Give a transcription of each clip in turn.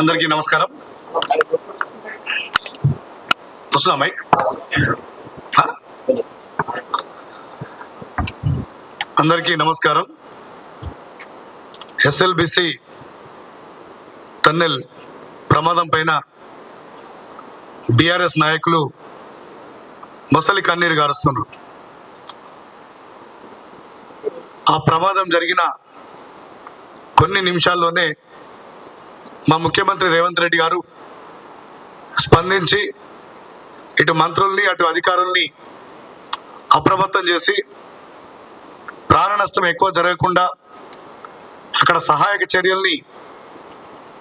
అందరికీ నమస్కారం. వస్తుందా మైక్ అందరికీ నమస్కారం. ఎస్ఎల్బిసి టన్నెల్ ప్రమాదం పైన బీఆర్ఎస్ నాయకులు మొసలి కన్నీరు గారుస్తున్నారు. ఆ ప్రమాదం జరిగిన కొన్ని నిమిషాల్లోనే మా ముఖ్యమంత్రి రేవంత్ రెడ్డి గారు స్పందించి ఇటు మంత్రుల్ని అటు అధికారుల్ని అప్రమత్తం చేసి ప్రాణ నష్టం ఎక్కువ జరగకుండా అక్కడ సహాయక చర్యల్ని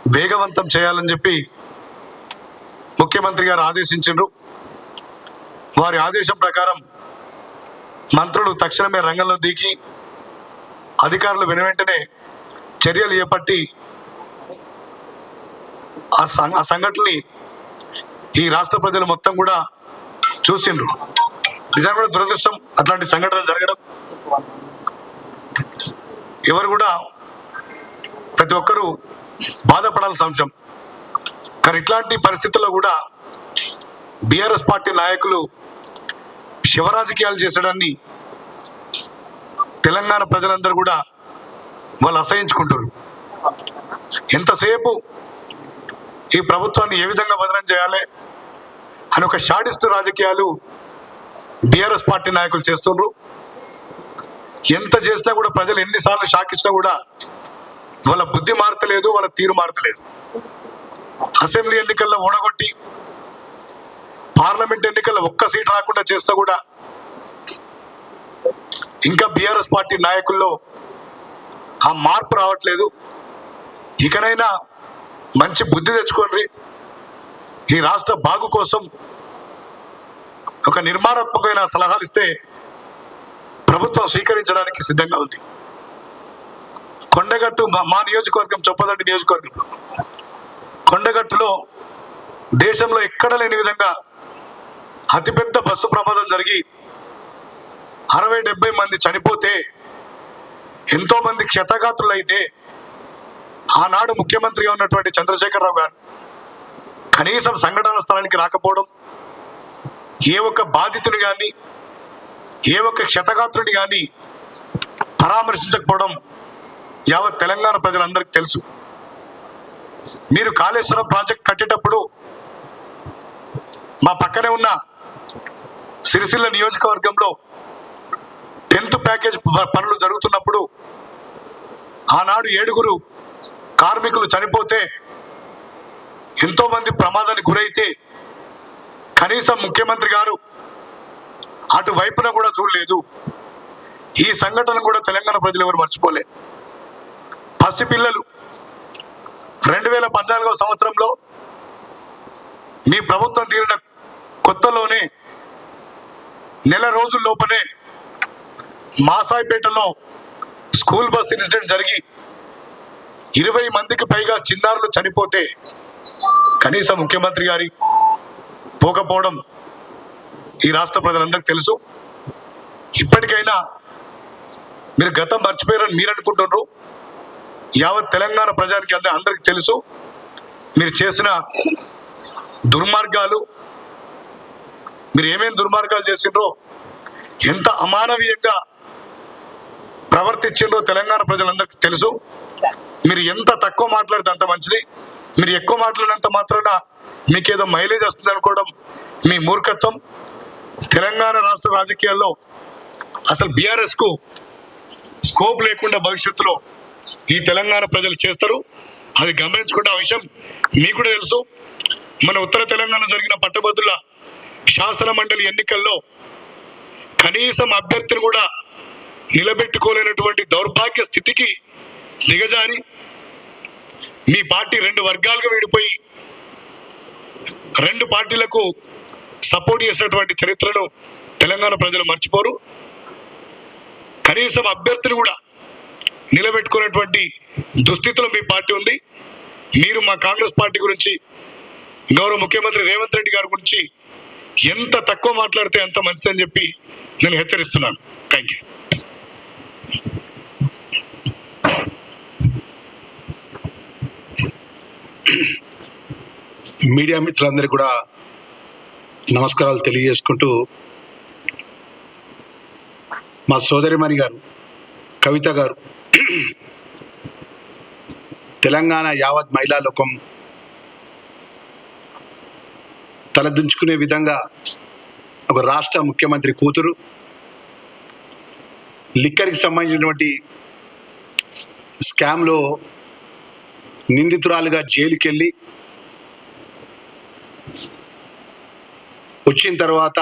వేగవంతం చేయాలని చెప్పి ముఖ్యమంత్రి గారు ఆదేశించారు వారి ఆదేశం ప్రకారం మంత్రులు తక్షణమే రంగంలో దిగి అధికారులు వెను వెంటనే చర్యలు చేపట్టి ఆ సంఘ ఆ సంఘటనని ఈ రాష్ట్ర ప్రజలు మొత్తం కూడా చూసిండ్రు. నిజంగా కూడా దురదృష్టం అట్లాంటి సంఘటనలు జరగడం. ఎవరు కూడా ప్రతి ఒక్కరూ బాధపడాల్సిన అంశం. కానీ ఇట్లాంటి పరిస్థితుల్లో కూడా బీఆర్ఎస్ పార్టీ నాయకులు శివరాజకీయాలు చేసడాన్ని తెలంగాణ ప్రజలందరూ కూడా వాళ్ళు అసహించుకుంటారు ఎంతసేపు ఈ ప్రభుత్వాన్ని ఏ విధంగా వదనం చేయాలి అని ఒక షాడిస్ట్ రాజకీయాలు డిఆర్ఎస్ పార్టీ నాయకులు చేస్తుండ్రు. ఎంత చేసినా కూడా ప్రజలు ఎన్నిసార్లు షాక్ ఇచ్చినా కూడా వాళ్ళ బుద్ధి మారతలేదు వాళ్ళ తీరు మారతలేదు. అసెంబ్లీ ఎన్నికల్లో ఓడగొట్టి పార్లమెంట్ ఎన్నికల్లో ఒక్క సీట్ రాకుండా చేస్తా కూడా ఇంకా బీఆర్ఎస్ పార్టీ నాయకుల్లో ఆ మార్పు రావట్లేదు. ఇకనైనా మంచి బుద్ధి తెచ్చుకోండి. ఈ రాష్ట్ర బాగు కోసం ఒక నిర్మాణాత్మకమైన సలహాలు ఇస్తే ప్రభుత్వం స్వీకరించడానికి సిద్ధంగా ఉంది. కొండగట్టు మా నియోజకవర్గం చొప్పదండి నియోజకవర్గంలో కొండగట్టులో దేశంలో ఎక్కడ లేని విధంగా అతిపెద్ద బస్సు ప్రమాదం జరిగి అరవై డెబ్బై మంది చనిపోతే ఎంతో మంది క్షతగాత్రులైతే ఆనాడు ముఖ్యమంత్రిగా ఉన్నటువంటి చంద్రశేఖరరావు గారు కనీసం సంఘటన స్థలానికి రాకపోవడం ఏ ఒక్క బాధితుని కానీ ఏ ఒక్క క్షతగాత్రుని కానీ పరామర్శించకపోవడం యావత్ తెలంగాణ ప్రజలందరికీ తెలుసు. మీరు కాళేశ్వరం ప్రాజెక్ట్ కట్టేటప్పుడు మా పక్కనే ఉన్న సిరిసిల్ల నియోజకవర్గంలో టెన్త్ ప్యాకేజ్ ప- పనులు జరుగుతున్నప్పుడు ఆనాడు ఏడుగురు కార్మికులు చనిపోతే ఎంతో మంది ప్రమాదానికి గురైతే కనీసం ముఖ్యమంత్రి గారు అటు వైపున కూడా చూడలేదు. ఈ సంఘటన కూడా తెలంగాణ ప్రజలు ఎవరు మర్చిపోలే. పసిపిల్లలు రెండు వేల పద్నాలుగో సంవత్సరంలో మీ ప్రభుత్వం తీరిన కొత్తలోనే నెల రోజుల లోపనే మాసాయిపేటలో స్కూల్ బస్ ఇన్సిడెంట్ జరిగి ఇరవై మందికి పైగా చిన్నారులు చనిపోతే కనీసం ముఖ్యమంత్రి గారి పోకపోవడం ఈ రాష్ట్ర ప్రజలందరికీ తెలుసు. ఇప్పటికైనా మీరు గతం మర్చిపోయారని మీరు అనుకుంటున్నారు. యావత్ తెలంగాణ ప్రజానికి అంత అందరికి తెలుసు. మీరు చేసిన దుర్మార్గాలు మీరు ఏమేమి దుర్మార్గాలు చేసిండ్రో ఎంత అమానవీయంగా ప్రవర్తించిండ్రో తెలంగాణ ప్రజలందరికీ తెలుసు. మీరు ఎంత తక్కువ మాట్లాడితే అంత మంచిది. మీరు ఎక్కువ మాట్లాడినంత మాత్రాన మీకేదో మైలేజ్ వస్తుంది అనుకోవడం మీ మూర్ఖత్వం. తెలంగాణ రాష్ట్ర రాజకీయాల్లో అసలు బీఆర్ఎస్కు స్కోప్ లేకుండా భవిష్యత్తులో ఈ తెలంగాణ ప్రజలు చేస్తారు. అది గమనించుకుంటే ఆ విషయం మీకు కూడా తెలుసు. మన ఉత్తర తెలంగాణ జరిగిన పట్టభద్రుల శాసన మండలి ఎన్నికల్లో కనీసం అభ్యర్థిని కూడా నిలబెట్టుకోలేనటువంటి దౌర్భాగ్య స్థితికి దిగజారి మీ పార్టీ రెండు వర్గాలుగా విడిపోయి రెండు పార్టీలకు సపోర్ట్ చేసినటువంటి చరిత్రను తెలంగాణ ప్రజలు మర్చిపోరు. కనీసం అభ్యర్థిని కూడా నిలబెట్టుకునేటువంటి దుస్థితిలో మీ పార్టీ ఉంది. మీరు మా కాంగ్రెస్ పార్టీ గురించి గౌరవ ముఖ్యమంత్రి రేవంత్ రెడ్డి గారి గురించి ఎంత తక్కువ మాట్లాడితే అంత మంచిదని చెప్పి నేను హెచ్చరిస్తున్నాను. థ్యాంక్ యూ మీడియా మిత్రులందరికీ కూడా నమస్కారాలు తెలియజేసుకుంటూ మా సోదరిమణి గారు కవిత గారు తెలంగాణ యావత్ మహిళా లోకం తలదించుకునే విధంగా ఒక రాష్ట్ర ముఖ్యమంత్రి కూతురు లిక్కర్కి సంబంధించినటువంటి స్కామ్లో నిందితురాలుగా జైలుకెళ్ళి వచ్చిన తర్వాత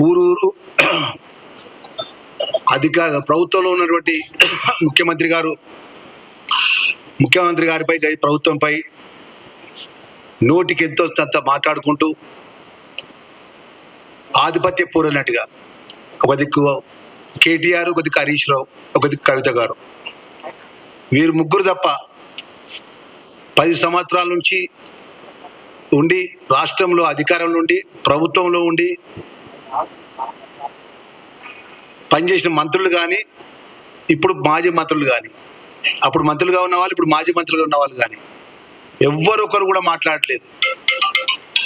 ఊరూరు అధికార ప్రభుత్వంలో ఉన్నటువంటి ముఖ్యమంత్రి గారు ముఖ్యమంత్రి గారిపై ప్రభుత్వంపై నోటికి ఎంతో అంత మాట్లాడుకుంటూ ఆధిపత్య పూరనట్టుగా ఒక దిక్కు కేటీఆర్ ఒక దిక్కు హరీష్ రావు ఒక దిక్కు కవిత గారు. వీరు ముగ్గురు తప్ప పది సంవత్సరాల నుంచి ఉండి రాష్ట్రంలో అధికారంలో ఉండి ప్రభుత్వంలో ఉండి పనిచేసిన మంత్రులు కానీ ఇప్పుడు మాజీ మంత్రులు కానీ అప్పుడు మంత్రులుగా ఉన్న వాళ్ళు ఇప్పుడు మాజీ మంత్రులుగా ఉన్న వాళ్ళు కానీ ఎవ్వరొకరు కూడా మాట్లాడట్లేదు.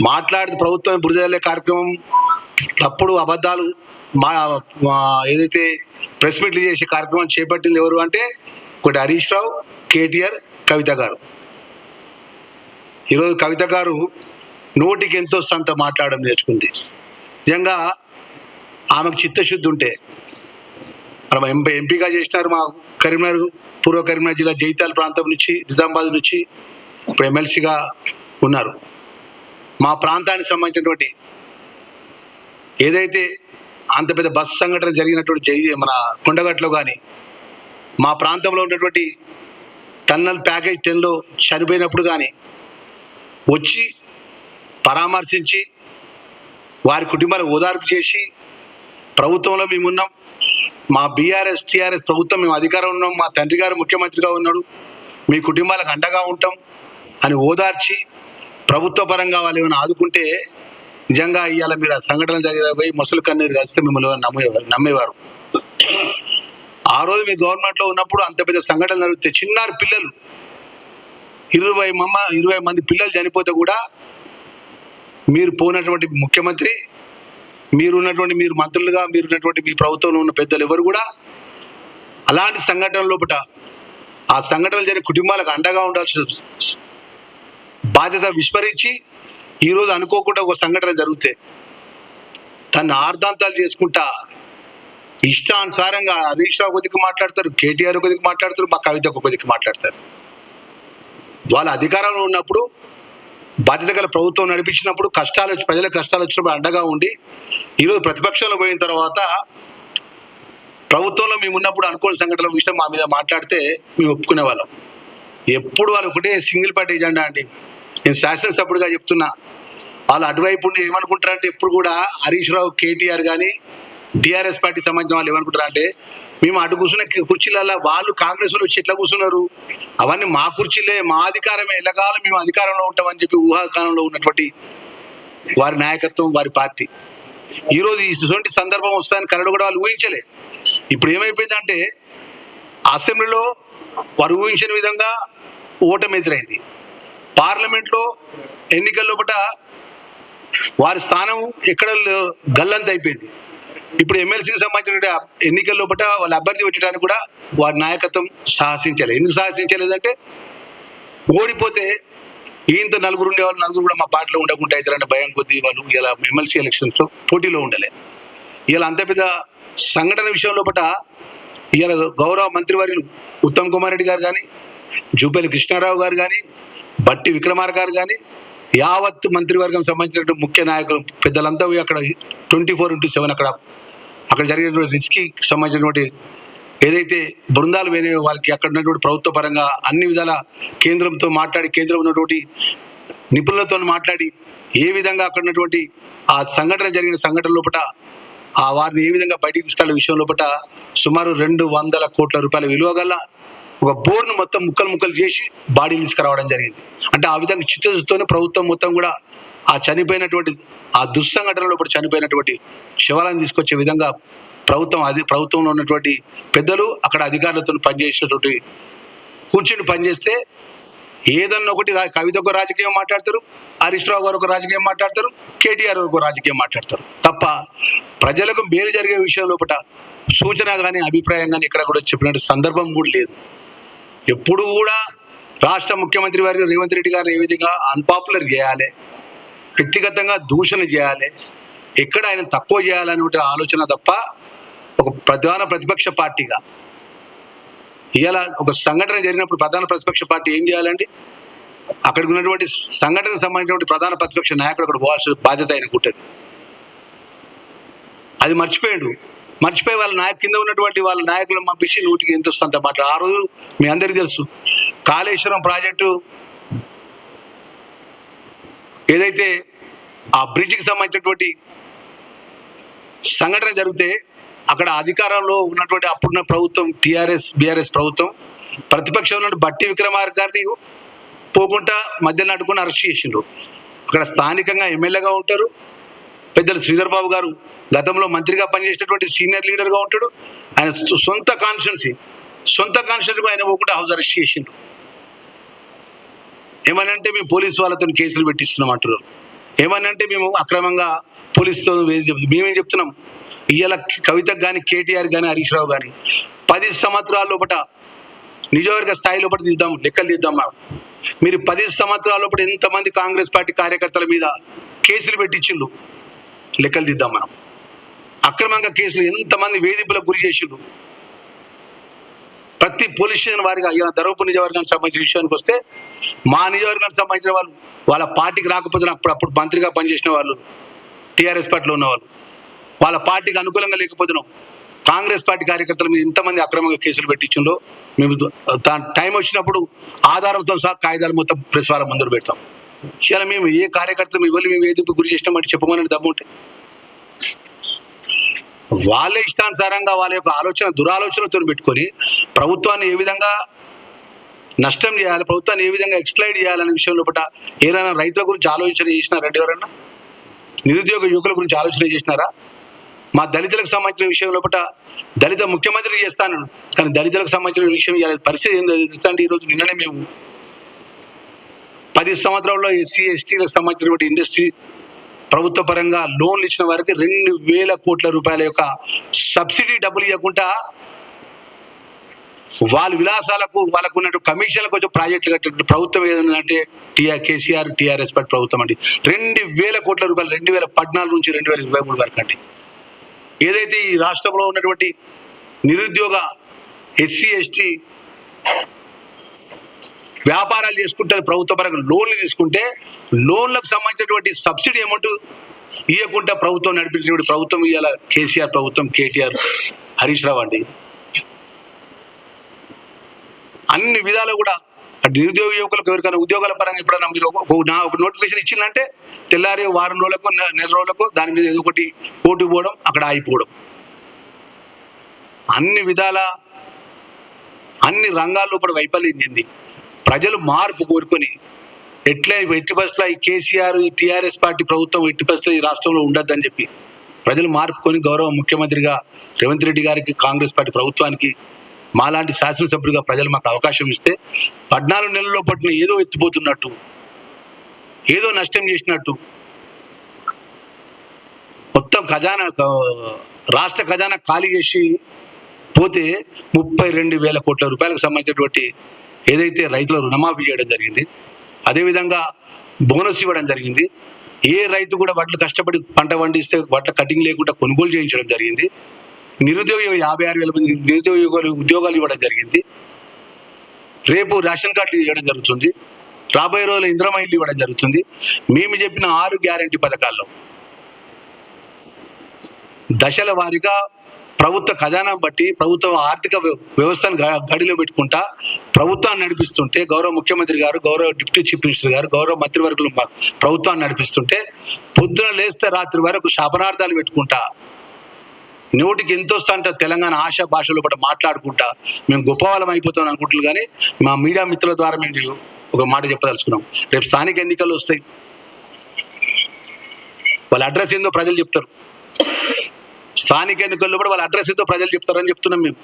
మాట్లాడితే ప్రభుత్వం బురదలే కార్యక్రమం తప్పుడు అబద్ధాలు మా ఏదైతే ప్రెస్ మీట్లు చేసే కార్యక్రమం చేపట్టింది ఎవరు అంటే ఒకటి హరీష్ రావు కేటీఆర్ కవిత గారు. ఈరోజు కవిత గారు నోటికి ఎంతో సంత మాట్లాడడం నేర్చుకుంది. నిజంగా ఆమెకు చిత్తశుద్ధి ఉంటే మనం ఎంపీ ఎంపీగా చేసినారు మా కరీంనగర్ పూర్వ కరీంనగర్ జిల్లా జైతాల్ ప్రాంతం నుంచి నిజామాబాద్ నుంచి ఇప్పుడు ఎమ్మెల్సీగా ఉన్నారు. మా ప్రాంతానికి సంబంధించినటువంటి ఏదైతే అంత పెద్ద బస్సు సంఘటన జరిగినటువంటి జై మన కొండగట్లో కానీ మా ప్రాంతంలో ఉన్నటువంటి టన్నల్ ప్యాకేజ్ టెన్లో చనిపోయినప్పుడు కానీ వచ్చి పరామర్శించి వారి కుటుంబాలు ఓదార్పు చేసి ప్రభుత్వంలో మేమున్నాం మా బీఆర్ఎస్ టీఆర్ఎస్ ప్రభుత్వం మేము అధికారం ఉన్నాం. మా తండ్రి గారు ముఖ్యమంత్రిగా ఉన్నాడు. మీ కుటుంబాలకు అండగా ఉంటాం అని ఓదార్చి ప్రభుత్వ పరంగా వాళ్ళు ఏమైనా ఆదుకుంటే నిజంగా ఇవాళ మీరు ఆ సంఘటన జరిగే పోయి ముసలి కన్నీరు కలిస్తే మిమ్మల్ని నమ్మేవారు నమ్మేవారు. ఆ రోజు మీ గవర్నమెంట్లో ఉన్నప్పుడు అంత పెద్ద సంఘటన జరిగితే చిన్నారు పిల్లలు. ఇరవై మమ్మ ఇరవై మంది పిల్లలు చనిపోతే కూడా మీరు పోయినటువంటి ముఖ్యమంత్రి మీరు ఉన్నటువంటి మీరు మంత్రులుగా మీరు ఉన్నటువంటి మీ ప్రభుత్వంలో ఉన్న పెద్దలు ఎవరు కూడా అలాంటి సంఘటన లోపల ఆ సంఘటనలు జరిగిన కుటుంబాలకు అండగా ఉండాల్సిన బాధ్యత విస్మరించి ఈరోజు అనుకోకుండా ఒక సంఘటన జరిగితే తను ఆర్ధాంతాలు చేసుకుంటా ఇష్టానుసారంగా హరీష్ రావు కొద్దికి మాట్లాడతారు కేటీఆర్ కొద్దికి మాట్లాడతారు మా కవిత కొద్దికి మాట్లాడతారు. వాళ్ళ అధికారంలో ఉన్నప్పుడు బాధ్యత గల ప్రభుత్వం నడిపించినప్పుడు కష్టాలు వచ్చి ప్రజలకు కష్టాలు వచ్చినప్పుడు అండగా ఉండి ఈరోజు ప్రతిపక్షంలో పోయిన తర్వాత ప్రభుత్వంలో మేము ఉన్నప్పుడు అనుకోని సంఘటనల విషయం మా మీద మాట్లాడితే మేము ఒప్పుకునే వాళ్ళం. ఎప్పుడు వాళ్ళు ఒకటే సింగిల్ పార్టీ ఎజెండా అండి. నేను శాసనసభ్యుడిగా చెప్తున్నా. వాళ్ళు అటువైపు ఉండి ఏమనుకుంటారంటే ఎప్పుడు కూడా హరీష్ రావు కేటీఆర్ కానీ టీఆర్ఎస్ పార్టీ సంబంధించిన వాళ్ళు ఏమనుకుంటారు అంటే మేము అటు కూర్చున్న కుర్చీలలో వాళ్ళు కాంగ్రెస్ వాళ్ళు వచ్చి ఎట్లా కూర్చున్నారు? అవన్నీ మా కుర్చీలే మా అధికారమే. ఎలాగాలో మేము అధికారంలో ఉంటామని చెప్పి ఊహాకాలంలో ఉన్నటువంటి వారి నాయకత్వం వారి పార్టీ. ఈరోజు ఇటువంటి సందర్భం వస్తాయని కన్నడ కూడా వాళ్ళు ఊహించలే. ఇప్పుడు ఏమైపోయిందంటే అసెంబ్లీలో వారు ఊహించిన విధంగా ఓటమి ఎదురైంది. పార్లమెంట్లో ఎన్నికల లోపల వారి స్థానం ఎక్కడ గల్లంత అయిపోయింది. ఇప్పుడు ఎమ్మెల్సీకి సంబంధించిన ఎన్నికల లోపల వాళ్ళ అభ్యర్థి పెట్టడానికి కూడా వారి నాయకత్వం సాహసించలేదు ఎందుకు సాహసించలేదంటే ఓడిపోతే ఈయంత నలుగురు ఉండేవాళ్ళు నలుగురు కూడా మా పార్టీలో ఉండకుండా అవుతారంటే భయం కొద్దీ వాళ్ళు ఇలా ఎమ్మెల్సీ ఎలక్షన్స్లో పోటీలో ఉండలేదు ఇలా అంత పెద్ద సంఘటన విషయం లోపల ఇలా గౌరవ మంత్రివర్యులు ఉత్తమ్ కుమార్ రెడ్డి గారు కానీ జూపల్లి కృష్ణారావు గారు కానీ బట్టి విక్రమార్ గారు కానీ యావత్ మంత్రివర్గం సంబంధించిన ముఖ్య నాయకులు పెద్దలంతా అక్కడ ట్వంటీ ఫోర్ ఇంటూ సెవెన్ అక్కడ అక్కడ జరిగినటువంటి రిస్క్కి సంబంధించినటువంటి ఏదైతే బృందాలు వేరే వాళ్ళకి అక్కడ ఉన్నటువంటి ప్రభుత్వ పరంగా అన్ని విధాల కేంద్రంతో మాట్లాడి కేంద్రం ఉన్నటువంటి నిపుణులతో మాట్లాడి ఏ విధంగా అక్కడ ఉన్నటువంటి ఆ సంఘటన జరిగిన సంఘటన లోపల ఆ వారిని ఏ విధంగా బయటికి తీసుకెళ్ళే విషయం లోపల సుమారు రెండు వందల కోట్ల రూపాయల విలువ గల ఒక బోర్ను మొత్తం ముక్కలు ముక్కలు చేసి బాడీ తీసుకురావడం జరిగింది. అంటే ఆ విధంగా చిత్తశుద్ధితోనే ప్రభుత్వం మొత్తం కూడా ఆ చనిపోయినటువంటి ఆ దుస్సంఘటనలో ఇప్పుడు చనిపోయినటువంటి శవాలను తీసుకొచ్చే విధంగా ప్రభుత్వం అది ప్రభుత్వంలో ఉన్నటువంటి పెద్దలు అక్కడ అధికారులతో పనిచేసేటువంటి కూర్చుని పనిచేస్తే ఏదన్నా ఒకటి కవిత ఒక రాజకీయం మాట్లాడతారు హరీష్ రావు గారు ఒక రాజకీయం మాట్లాడతారు కేటీఆర్ ఒక రాజకీయం మాట్లాడతారు. తప్ప ప్రజలకు మేలు జరిగే విషయం లోపల సూచన కానీ అభిప్రాయం కానీ ఇక్కడ కూడా చెప్పినట్టు సందర్భం కూడా లేదు. ఎప్పుడు కూడా రాష్ట్ర ముఖ్యమంత్రి వారి రేవంత్ రెడ్డి గారిని ఏ విధంగా అన్పాపులర్ చేయాలి వ్యక్తిగతంగా దూషణ చేయాలి ఎక్కడ ఆయన తక్కువ చేయాలనే ఒక ఆలోచన తప్ప ఒక ప్రధాన ప్రతిపక్ష పార్టీగా. ఇలా ఒక సంఘటన జరిగినప్పుడు ప్రధాన ప్రతిపక్ష పార్టీ ఏం చేయాలండి? అక్కడికి ఉన్నటువంటి సంఘటనకు సంబంధించినటువంటి ప్రధాన ప్రతిపక్ష నాయకుడు అక్కడ పోవాల్సిన బాధ్యత ఆయనకు ఉంటుంది అది మర్చిపోయాడు మర్చిపోయి వాళ్ళ నాయకు కింద ఉన్నటువంటి వాళ్ళ నాయకులను పంపించి నూటికి ఎంత వస్తుంది మాట. ఆ రోజు మీ అందరికీ తెలుసు. కాళేశ్వరం ప్రాజెక్టు ఏదైతే ఆ బ్రిడ్జికి సంబంధించినటువంటి సంఘటన జరిగితే అక్కడ అధికారంలో ఉన్నటువంటి అప్పుడున్న ప్రభుత్వం టిఆర్ఎస్ బీఆర్ఎస్ ప్రభుత్వం ప్రతిపక్షంలో బట్టి విక్రమార్క పోకుండా మధ్యలో అడ్డుకుని అరెస్ట్ చేసిండ్రు. అక్కడ స్థానికంగా ఎమ్మెల్యేగా ఉంటారు. పెద్దలు శ్రీధర్ బాబు గారు గతంలో మంత్రిగా పనిచేసినటువంటి సీనియర్ లీడర్గా ఉంటాడు. ఆయన సొంత కాన్స్టిట్యున్సీ సొంత కాన్స్టిట్యున్సీ ఆయన పోకుండా హౌస్ అరెస్ట్ చేసిండు. ఏమనంటే మేము పోలీసు వాళ్ళతో కేసులు పెట్టిస్తున్నాం అంటున్నారు. ఏమనంటే మేము అక్రమంగా పోలీసుతో మేమేం చెప్తున్నాం? ఇవాళ కవితకు కానీ కేటీఆర్ కానీ హరీష్ రావు కానీ పది సంవత్సరాల లోపల నిజవర్గ స్థాయి లోపల తీద్దాం లెక్కలు తీద్దాం మనం. మీరు పది సంవత్సరాల లోపల ఎంతమంది కాంగ్రెస్ పార్టీ కార్యకర్తల మీద కేసులు పెట్టించిండు లెక్కలు దిద్దాం మనం. అక్రమంగా కేసులు ఎంతమంది వేధింపులకు గురి చేసిండ్రు? ప్రతి పోలీస్ స్టేషన్ వారిగా ఇలా ధర్మపురి నియోజకవర్గానికి సంబంధించిన విషయానికి వస్తే మా నియోజకవర్గానికి సంబంధించిన వాళ్ళు వాళ్ళ పార్టీకి రాకపోతే అప్పుడు అప్పుడు మంత్రిగా పనిచేసిన వాళ్ళు టీఆర్ఎస్ పార్టీలో ఉన్నవాళ్ళు వాళ్ళ. పార్టీకి అనుకూలంగా లేకపోతున్నాం కాంగ్రెస్ పార్టీ కార్యకర్తల మీద ఇంతమంది అక్రమంగా కేసులు పెట్టించిందో మేము టైం వచ్చినప్పుడు ఆధారంతో సహా కాగితాలు మొత్తం ప్రెస్ వాళ్ళ ముందు పెడతాం. ఇలా మేము ఏ కార్యకర్త ఇవ్వాలి మేము ఏదింపు గురి చేసినామంటే చెప్పమని దమ్ము ఉంటే. వాళ్ళే ఇష్టానుసారంగా వాళ్ళ యొక్క ఆలోచన దురాలోచనతో పెట్టుకొని ప్రభుత్వాన్ని ఏ విధంగా నష్టం చేయాలి ప్రభుత్వాన్ని ఏ విధంగా ఎక్స్ప్లైడ్ చేయాలనే విషయంలో పట ఏదైనా రైతుల గురించి ఆలోచన చేసినారండి ఎవరన్నా? నిరుద్యోగ యువకుల గురించి ఆలోచన చేసినారా? మా దళితులకు సంబంధించిన విషయం లోపల దళిత ముఖ్యమంత్రి చేస్తాను కానీ దళితులకు సంబంధించిన విషయం పరిస్థితి ఏందో తెలుసా అండి? ఈరోజు నిన్ననే మేము పది సంవత్సరాల్లో ఎస్సీ ఎస్టీలకు సంబంధించినటువంటి ఇండస్ట్రీ ప్రభుత్వ పరంగా లోన్లు ఇచ్చిన వారికి రెండు వేల కోట్ల రూపాయల యొక్క సబ్సిడీ డబ్బులు ఇవ్వకుండా వాళ్ళ విలాసాలకు వాళ్ళకు ఉన్నట్టు కమిషన్లకు వచ్చే ప్రాజెక్టులు కట్టినట్టు ప్రభుత్వం ఏదంటే టీఆర్ కేసీఆర్ టీఆర్ఎస్ పార్టీ ప్రభుత్వం అండి. రెండు వేల కోట్ల రూపాయలు రెండు వేల పద్నాలుగు నుంచి రెండు వేల ఇరవై మూడు వరకు అండి. ఏదైతే ఈ రాష్ట్రంలో ఉన్నటువంటి నిరుద్యోగ ఎస్సీ ఎస్టీ వ్యాపారాలు చేసుకుంటే ప్రభుత్వ పరంగా లోన్లు తీసుకుంటే లోన్లకు సంబంధించినటువంటి సబ్సిడీ అమౌంట్ ఇవ్వకుండా ప్రభుత్వం నడిపించినటువంటి ప్రభుత్వం ఇవాళ కేసీఆర్ ప్రభుత్వం కేటీఆర్ హరీష్ రావు అండి. అన్ని విధాలు కూడా నిరుద్యోగ యువకులకు ఎవరికైనా ఉద్యోగాల పరంగా ఎప్పుడైనా మీరు నా- ఒక నోటిఫికేషన్ ఇచ్చిందంటే తెల్లారి వారం రోజులకు నెల రోజులకు దాని మీద ఏదో ఒకటి పోటీ పోవడం అక్కడ ఆగిపోవడం. అన్ని విధాల అన్ని రంగాల్లో ఇప్పుడు వైఫల్యం చెంది ప్రజలు మార్పు కోరుకొని ఎట్లా ఎట్టి బస్సులో ఈ కేసీఆర్ ఈ టీఆర్ఎస్ పార్టీ ప్రభుత్వం ఎట్టి బస్సులో ఈ రాష్ట్రంలో ఉండద్దని చెప్పి ప్రజలు మార్పుకొని గౌరవ ముఖ్యమంత్రిగా రేవంత్ రెడ్డి గారికి కాంగ్రెస్ పార్టీ ప్రభుత్వానికి మాలాంటి శాసనసభ్యుడిగా ప్రజలు మాకు అవకాశం ఇస్తే పద్నాలుగు నెలల్లో పట్టిన ఏదో ఎత్తిపోతున్నట్టు ఏదో నష్టం చేసినట్టు మొత్తం ఖజానా రాష్ట్ర ఖజానా ఖాళీ చేసి పోతే ముప్పై రెండు వేల కోట్ల రూపాయలకు సంబంధించినటువంటి ఏదైతే రైతుల రుణమాఫీ చేయడం జరిగింది అదేవిధంగా బోనస్ ఇవ్వడం జరిగింది ఏ రైతు కూడా వడ్లు కష్టపడి పంట పండిస్తే వడ్ల కటింగ్ లేకుండా కొనుగోలు చేయించడం జరిగింది నిరుద్యోగ యాభై ఆరు వేల మంది నిరుద్యోగ ఉద్యోగాలు ఇవ్వడం జరిగింది రేపు రేషన్ కార్డులు ఇవ్వడం జరుగుతుంది రాబోయే రోజుల ఇంద్రమ ఇవ్వడం జరుగుతుంది మేము చెప్పిన ఆరు గ్యారంటీ పథకాల్లో దశల వారీగా ప్రభుత్వ ఖజానా బట్టి ప్రభుత్వ ఆర్థిక వ్యవస్థను గడిలో పెట్టుకుంటా ప్రభుత్వాన్ని నడిపిస్తుంటే గౌరవ ముఖ్యమంత్రి గారు గౌరవ డిప్యూటీ చీఫ్ మినిస్టర్ గారు గౌరవ మంత్రివర్గులు ప్రభుత్వాన్ని నడిపిస్తుంటే పొద్దున లేస్తే రాత్రి వరకు శాపనార్థాలు పెట్టుకుంటా. నోటికి ఎంత వస్తా తెలంగాణ ఆశ భాషలో కూడా మాట్లాడుకుంటా. మేము గొప్పవాళ్ళం అయిపోతాం అనుకుంటున్నారు కానీ మా మీడియా మిత్రుల ద్వారా మేము ఒక మాట చెప్పదలుచుకున్నాం. రేపు స్థానిక ఎన్నికలు వస్తాయి. వాళ్ళ అడ్రస్ ఏందో ప్రజలు చెప్తారు. స్థానిక ఎన్నికల్లో కూడా వాళ్ళ అడ్రస్ ఏదో ప్రజలు చెప్తారని చెప్తున్నాం మేము.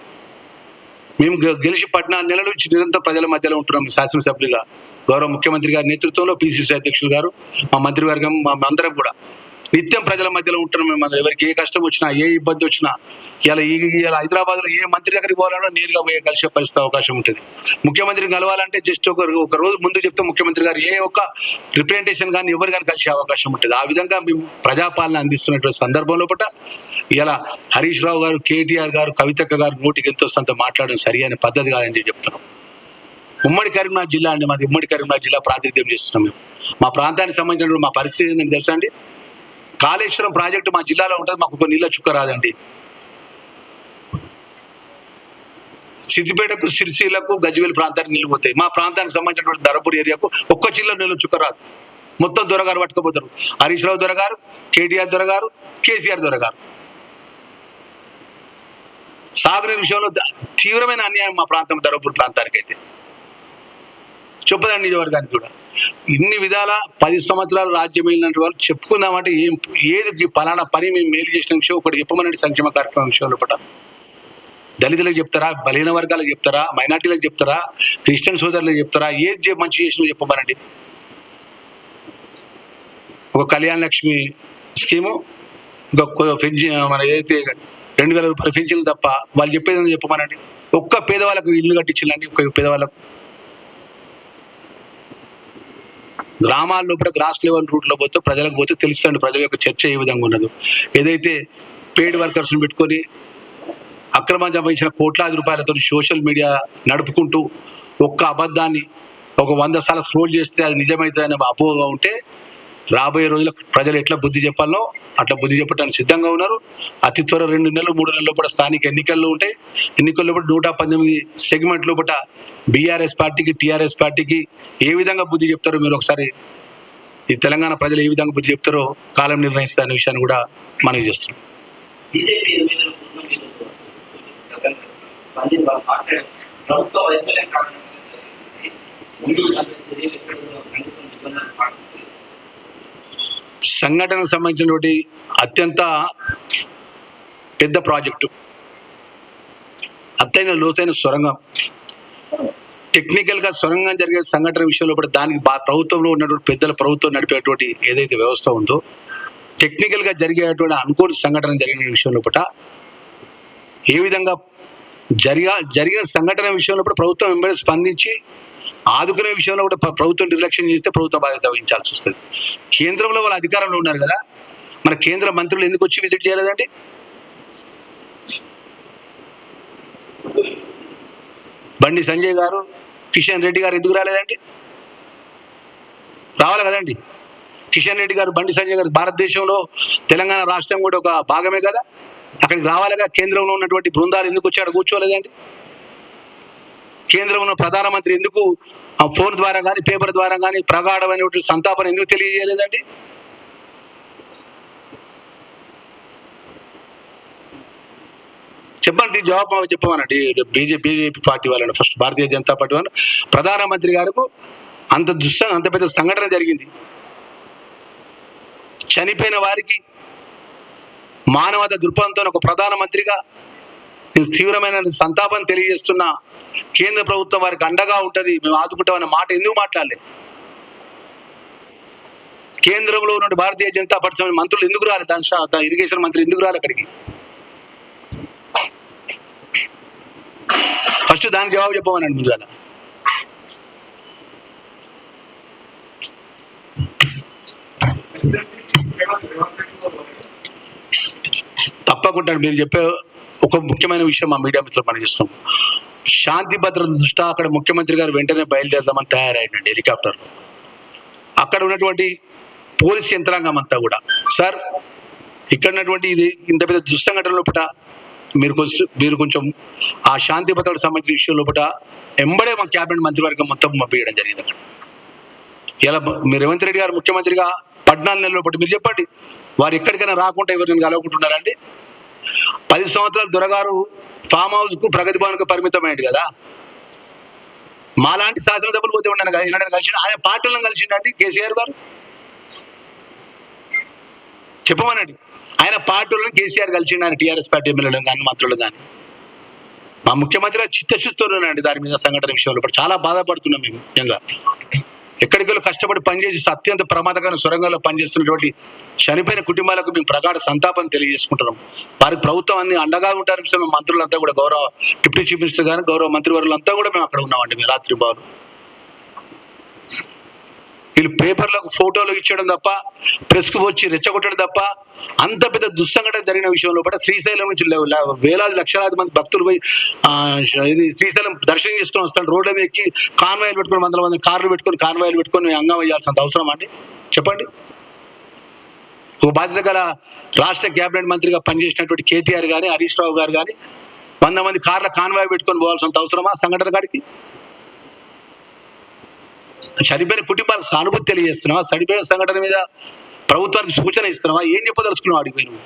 మేము గెలిచి పద్నాలుగు నెలల నుంచి నిరంతరం ప్రజల మధ్యలో ఉంటున్నాం శాసనసభ్యులుగా. గౌరవ ముఖ్యమంత్రి గారి నేతృత్వంలో పిసిసి అధ్యక్షులు గారు మా మంత్రివర్గం మా అందరం కూడా. నిత్యం ప్రజల మధ్యలో ఉంటున్నాం మేము అందరం. ఎవరికి ఏ కష్టం వచ్చినా ఏ ఇబ్బంది వచ్చినా ఇలా ఇలా హైదరాబాద్లో ఏ మంత్రి దగ్గరికి పోవాలన్నా నేరుగా పోయే కలిసే పరిస్థితి అవకాశం ఉంటుంది. ముఖ్యమంత్రిని కలవాలంటే జస్ట్ ఒక ఒక రోజు ముందు చెప్తే ముఖ్యమంత్రి గారు ఏ ఒక్క రిప్రజెంటేషన్ కానీ ఎవరు కానీ కలిసే అవకాశం ఉంటుంది. ఆ విధంగా మేము ప్రజాపాలన అందిస్తున్నటువంటి సందర్భంలో పట్ల ఇలా హరీష్ రావు గారు కేటీఆర్ గారు కవితక్క గారు నోటికి ఎంతో సంత మాట్లాడడం సరి అనే పద్ధతి కాదని చెప్పి చెప్తున్నాం. ఉమ్మడి కరీంనగర్ జిల్లా అండి మాది. ఉమ్మడి కరీంనగర్ జిల్లా ప్రాతినిధ్యం చేస్తున్నాం మేము. మా ప్రాంతానికి సంబంధించిన మా పరిస్థితి ఏంటంటే తెలుసా అండి? కాళేశ్వరం ప్రాజెక్టు మా జిల్లాలో ఉంటుంది మాకు ఒక నీళ్ళ చుక్క రాదండి. సిద్దిపేటకు సిరిసిలకు గజ్వేల్ ప్రాంతానికి నీళ్ళు పోతాయి. మా ప్రాంతానికి సంబంధించినటువంటి ధరపూర్ ఏరియాకు ఒక్క జిల్లా నీళ్ళు చుక్క రాదు. మొత్తం దొరగారు పట్టుకుపోతారు. హరీష్ రావు దొరగారు కేటీఆర్ దొరగారు కేసీఆర్ దొరగారు. సాగునీరు విషయంలో తీవ్రమైన అన్యాయం మా ప్రాంతం ధర్మపూర్ ప్రాంతానికి అయితే చెప్పదండి నిజవర్గానికి కూడా. ఇన్ని విధాల పది సంవత్సరాలు రాజ్యం వెళ్ళినట్టు వాళ్ళు చెప్పుకుందామంటే ఏం ఏది పలానా పని మేము మేలు చేసిన విషయం ఒకటి చెప్పమనండి సంక్షేమ కార్యక్రమం విషయంలో పట. దళితులకు చెప్తారా? బలహీన వర్గాలకు చెప్తారా? మైనార్టీలకు చెప్తారా? క్రిస్టియన్ సోదరులకు చెప్తారా? ఏది మంచి చేసినా చెప్పమనండి. ఒక కళ్యాణ లక్ష్మి స్కీము ఇంకొక మన ఏదైతే రెండు వేల రూపాయలు పెన్షన్ తప్ప వాళ్ళు చెప్పేది చెప్పమనండి. ఒక్క పేదవాళ్ళకు ఇల్లు కట్టించిందండి ఒక్క పేదవాళ్ళకు. గ్రామాల్లో కూడా గ్రాస్ లెవెల్ రూట్లో పోతే ప్రజలకు పోతే తెలుస్తుంది ప్రజల యొక్క చర్చ ఏ విధంగా ఉన్నదో. ఏదైతే పేడ్ వర్కర్స్ని పెట్టుకొని అక్రమం సంబంధించిన కోట్లాది రూపాయలతో సోషల్ మీడియా నడుపుకుంటూ ఒక్క అబద్ధాన్ని ఒక వంద సార్లు స్క్రోల్ చేస్తే అది నిజమైతే అపోహగా ఉంటే రాబోయే రోజులకు ప్రజలు ఎట్లా బుద్ధి చెప్పాలో అట్లా బుద్ధి చెప్పడానికి సిద్ధంగా ఉన్నారు. అతి త్వర రెండు నెలలు మూడు నెలల లోపల స్థానిక ఎన్నికల్లో ఉంటాయి. ఎన్నికల్లో లోపల నూట పద్దెనిమిది సెగ్మెంట్ లోపల బీఆర్ఎస్ పార్టీకి టీఆర్ఎస్ పార్టీకి ఏ విధంగా బుద్ధి చెప్తారో మీరు ఒకసారి ఈ తెలంగాణ ప్రజలు ఏ విధంగా బుద్ధి చెప్తారో కాలం నిర్ణయిస్తారు అనే విషయాన్ని కూడా మనవి చేస్తున్నాం. ప్రభుత్వ వైఫల్యం కారణంగా ముందు అలాంటి చర్యలు ఎక్కడ కూడా ప్రభుత్వం నిబంధనలు పాటించలేదు సంఘటనకు సంబంధించినటువంటి అత్యంత పెద్ద ప్రాజెక్టు. అత్తైన లోతైన సొరంగం. టెక్నికల్గా సొరంగం జరిగే సంఘటన విషయంలో కూడా దానికి బా ప్రభుత్వంలో ఉన్నటువంటి పెద్దల ప్రభుత్వం నడిపేటువంటి ఏదైతే వ్యవస్థ ఉందో టెక్నికల్గా జరిగేటువంటి అనుకోని సంఘటన జరిగిన విషయంలో కూడా ఏ విధంగా జరిగా జరిగిన సంఘటన విషయంలో కూడా ప్రభుత్వం వెంబడి స్పందించి ఆదుకునే విషయంలో కూడా ప్రభుత్వం నిర్లక్ష్యం చేస్తే ప్రభుత్వ బాధ్యత వహించాల్సి వస్తుంది. కేంద్రంలో వాళ్ళ అధికారంలో ఉన్నారు కదా మన కేంద్ర మంత్రులు ఎందుకు వచ్చి విజిట్ చేయలేదండి? బండి సంజయ్ గారు కిషన్ రెడ్డి గారు ఎందుకు రాలేదండి? రావాలి కదండి. కిషన్ రెడ్డి గారు బండి సంజయ్ గారు భారతదేశంలో తెలంగాణ రాష్ట్రం కూడా ఒక భాగమే కదా. అక్కడికి రావాలిగా కేంద్రంలో ఉన్నటువంటి బృందాలు ఎందుకు వచ్చి అక్కడ కూర్చోలేదండి? కేంద్రంలో ప్రధానమంత్రి ఎందుకు ఆ ఫోన్ ద్వారా కానీ పేపర్ ద్వారా కానీ ప్రగాఢమైనటువంటి సంతాపం ఎందుకు తెలియజేయలేదండి? చెప్పండి జవాబు చెప్పమనండి. బీజేపీ బీజేపీ పార్టీ వాళ్ళని ఫస్ట్ భారతీయ జనతా పార్టీ వాళ్ళు ప్రధానమంత్రి గారికి అంత దుస్స అంత పెద్ద సంఘటన జరిగింది. చనిపోయిన వారికి మానవత దృక్పథంతో ఒక ప్రధానమంత్రిగా నేను తీవ్రమైన సంతాపం తెలియజేస్తున్నా కేంద్ర ప్రభుత్వం వారికి అండగా ఉంటుంది. మేము ఆదుకుంటామన్న మాట ఎందుకు మాట్లాడలేదు కేంద్రంలో ఉన్న భారతీయ జనతా పార్టీ మంత్రులు ఎందుకు రాలేదు దాని దాని ఇరిగేషన్ మంత్రి ఎందుకు రాలేదు అక్కడికి? ఫస్ట్ దానికి జవాబు చెప్పమనండి ముందుగా. తప్పకుండా మీరు చెప్పే ఒక ముఖ్యమైన విషయం మా మీడియా మిత్రులు మనం చేస్తున్నాం. శాంతి భద్రత దృష్ట్యా అక్కడ ముఖ్యమంత్రి గారు వెంటనే బయలుదేరదామని తయారైందండి హెలికాప్టర్. అక్కడ ఉన్నటువంటి పోలీస్ యంత్రాంగం అంతా కూడా. సార్ ఇక్కడ ఉన్నటువంటి ఇది ఇంత పెద్ద దుస్సంఘటన లోపల మీరు కొంచెం మీరు కొంచెం ఆ శాంతి భద్రతకు సంబంధించిన విషయం లోపల ఎంబడే మా క్యాబినెట్ మంత్రివర్గం మొత్తం పంపించడం జరిగింది అక్కడ. ఇలా మీరు రేవంత్ రెడ్డి గారు ముఖ్యమంత్రిగా పద్నాలుగు నెలల పాటు మీరు చెప్పండి. వారు ఎక్కడికైనా రాకుండా ఎవరిని కలవకుంటున్నారండి పది సంవత్సరాలు దొరగారు ఫామ్ హౌస్కు ప్రగతి భవన్కు పరిమితమైంది కదా. మాలాంటి శాసనసభలు పోతే ఉన్నాను కదా కలిసి ఆయన పార్టీలను కలిసిండండి కేసీఆర్ గారు. చెప్పమనండి. ఆయన పార్టీలను కేసీఆర్ కలిసిండు ఆయన టీఆర్ఎస్ పార్టీ ఎమ్మెల్యేలను కానీ మంత్రులు కానీ మా ముఖ్యమంత్రి చిత్తశుద్ధులు అండి దాని మీద సంఘటన విషయంలో. చాలా బాధపడుతున్నాం మేము ముఖ్యంగా ఎక్కడికి వెళ్ళి కష్టపడి పనిచేసి అత్యంత ప్రమాదకరమైన సొరంగంలో పనిచేస్తున్నటువంటి చనిపోయిన కుటుంబాలకు మేము ప్రగాఢ సంతాపం తెలియజేసుకుంటున్నాం. వారికి ప్రభుత్వం అన్ని అండగా ఉంటారు మంత్రులంతా కూడా గౌరవ డిప్యూటీ చీఫ్ మినిస్టర్ గారు గౌరవ మంత్రివర్యులంతా కూడా మేము అక్కడ ఉన్నామండి. మేము రాత్రి బాబు వీళ్ళు పేపర్లకు ఫోటోలు ఇచ్చడం తప్ప ప్రెస్కు వచ్చి రెచ్చగొట్టడం తప్ప అంత పెద్ద దుస్సంఘటన జరిగిన విషయంలో కూడా శ్రీశైలం నుంచి వేలాది లక్షలాది మంది భక్తులు పోయి ఇది శ్రీశైలం దర్శనం చేసుకొని వస్తాడు రోడ్ల మీద ఎక్కి కాన్వాయిలు పెట్టుకొని వందల మంది కార్లు పెట్టుకొని కాన్వాయిలు పెట్టుకొని అంగం వేయాల్సినంత అవసరం అండి? చెప్పండి. ఒక బాధ్యత గల రాష్ట్ర కేబినెట్ మంత్రిగా పనిచేసినటువంటి కేటీఆర్ కానీ హరీష్ రావు గారు కానీ వంద మంది కార్ల కాన్వాయ్ పెట్టుకొని పోవాల్సినంత అవసరమా సంఘటన కాడికి? చనిపోయిన కుటుంబాలకు సానుభూతి తెలియజేస్తున్నావా? చనిపోయిన సంఘటన మీద ప్రభుత్వానికి సూచన ఇస్తున్నావా? ఏం చెప్పదలుచుకున్నావు అడిగి నువ్వు?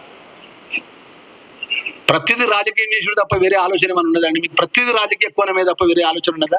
ప్రతిదీ రాజకీయం చేసుడు తప్ప వేరే ఆలోచన ఏమైనా ఉన్నదండి మీకు ప్రతిదీ రాజకీయ కోణమే తప్ప వేరే ఆలోచన ఉన్నదా?